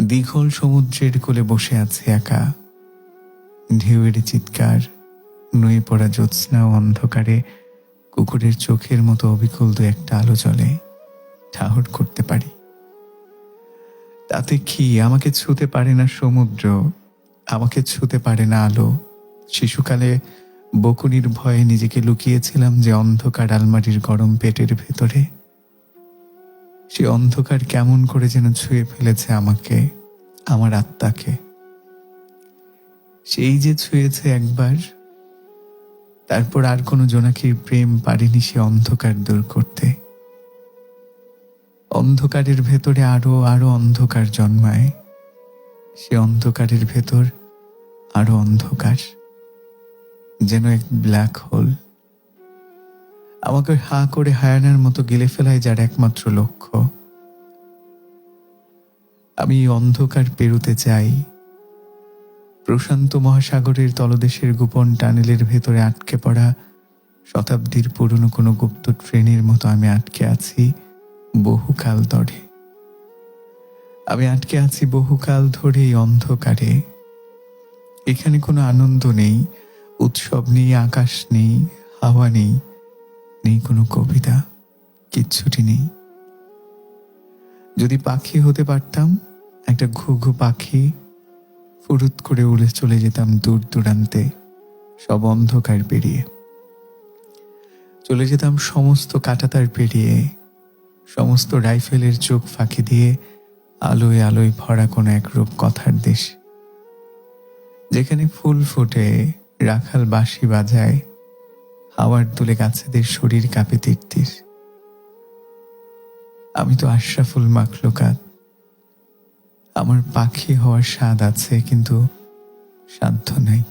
দীঘল সমুদ্রের কোলে বসে আছে একা। ঢেউয়ের চিৎকার, নুয়ে পড়া জ্যোৎস্না অন্ধকারে কুকুরের চোখের মতো অবিকল দু একটা আলো জ্বলে। ঠাহর করতে পারি। তাতে কি আমাকে ছুতে পারে না সমুদ্র? আমাকে ছুতে পারে না আলো। শিশুকালে বকুনির ভয়ে নিজেকে লুকিয়েছিলাম যে অন্ধকার আলমারির গরম পেটের ভেতরে। সে অন্ধকার কেমন করে যেন ছুঁয়ে ফেলেছে আমাকে, আমার আত্মাকে। সেই যে ছুঁয়েছে একবার, তারপর আর কোনো জোনাকির প্রেম পারেনি সে অন্ধকার দূর করতে। অন্ধকারের ভেতরে আরও আরও অন্ধকার জন্মায়। সে অন্ধকারের ভেতর আরও অন্ধকার, যেন এক ব্ল্যাক হোল। আমাকে হা করে হায়ানার মতো গেলে ফেলায় যার একমাত্র লক্ষ্য। আমি অন্ধকার পেরুতে চাই। প্রশান্ত মহাসাগরের তলদেশের গোপন টানেলের ভেতরে আটকে পড়া শতাব্দীর পুরনো কোনো গুপ্ত ট্রেনের মতো আমি আটকে আছি বহুকাল ধরে। আমি আটকে আছি বহুকাল ধরে এই অন্ধকারে। এখানে কোনো আনন্দ নেই, উৎসব নেই, আকাশ নেই, হাওয়া নেই। নেই কোনো কবিতা, কিচ্ছুটি নেই। যদি পাখি হতে পারতাম, একটা ঘুঘু পাখি, ফুরুত করে উড়ে চলে যেতাম দূর দূরান্তে, সব অন্ধকার পেরিয়ে। চলে যেতাম সমস্ত কাটাতার পেরিয়ে, সমস্ত রাইফেলের চোখ ফাঁকি দিয়ে, আলোয় আলোয় ভরা কোনো এক রূপ কথার দেশ। যেখানে ফুল ফুটে, রাখাল বাঁশি বাজায় হাওয়ার তুলে গাছেদের শরীর কাঁপে তীর্তির। আমি তো আশরাফুল মাখলুকাত। আমার পাখি হওয়ার স্বাদ আছে, কিন্তু সাধ্য নাই।